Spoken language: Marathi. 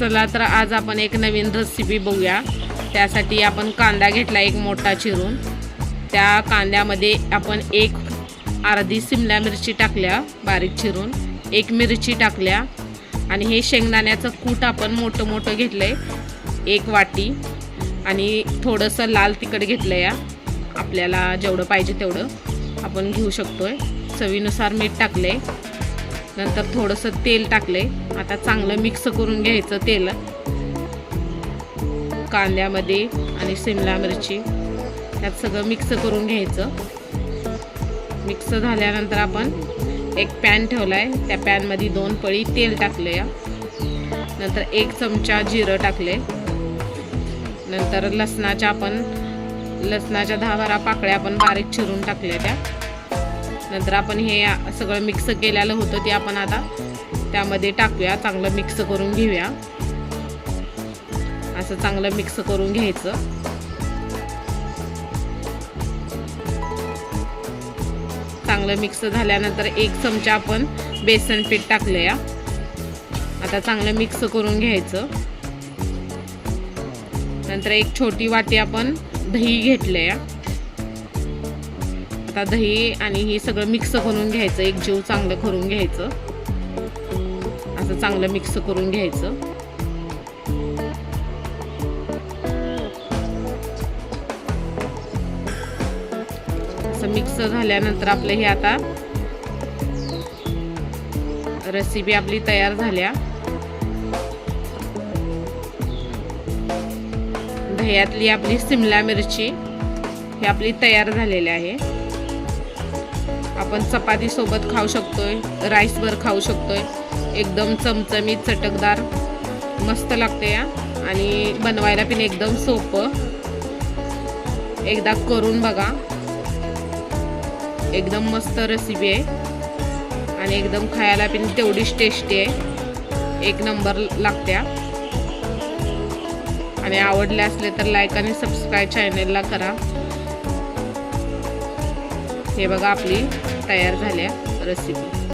चला तर आज आपण एक नवीन रेसिपी बघूया. त्यासाठी आपण कांदा घेतला एक मोठा चिरून. त्या कांद्यामध्ये आपण एक अर्धी सिमला मिरची टाकल्या बारीक चिरून. एक मिरची टाकल्या. आणि हे शेंगदाण्याचं कूट आपण मोठं मोठं घेतलं आहे एक वाटी. आणि थोडंसं लाल तिखट घेतलं या. आपल्याला जेवढं पाहिजे तेवढं आपण घेऊ शकतोय. चवीनुसार मीठ टाकले नंतर थोडंसं तेल टाकले आता चांगलं मिक्स करून घ्यायचं तेल. कांद्यामध्ये आणि शिमला मिरची. त्यात सगळं मिक्स करून घ्यायचं. मिक्स झाल्यानंतर आपण एक पॅन ठेवला आहे त्या पॅनमध्ये दोन पळी तेल टाकले या नंतर एक चमचा जिरं टाकले नंतर लसणाच्या आपण लसणाच्या दहा बारा पाकळ्या आपण बारीक चिरून टाकल्या त्या. नंतर आपण हे सगळं मिक्स केलेलं होतं ते आपण आता त्यामध्ये टाकूया. चांगलं मिक्स करून घेऊया. असं चांगलं मिक्स करून घ्यायचं. चांगलं मिक्स झाल्यानंतर एक चमचा आपण बेसन पीठ टाकलं या आता चांगलं मिक्स करून घ्यायचं. नंतर एक छोटी वाटी आपण दही घेतलं या आता दही आणि हे सगळं मिक्स करून घ्यायचं एक जीव चांगलं करून घ्यायचं. असं चांगलं मिक्स करून घ्यायचं. असं मिक्स झाल्यानंतर आपलं हे आता रेसिपी आपली तयार झाल्या. दह्यातली आपली सिमला मिरची ही आपली तयार झालेली आहे. आपण चपातीसोबत खाऊ शकतोय राईसवर खाऊ शकतोय. एकदम चमचमीत चटकदार मस्त लागते या. आणि बनवायला पण एकदम सोपं. एकदा करून बघा. एकदम मस्त रेसिपी आहे. आणि एकदम खायला पण तेवढीच टेस्टी आहे. एक नंबर लागत्या आणि आवडले असले तर लाईक आणि सबस्क्राईब चॅनेलला करा. हे बघा आपली तयार झाल्या रेसिपी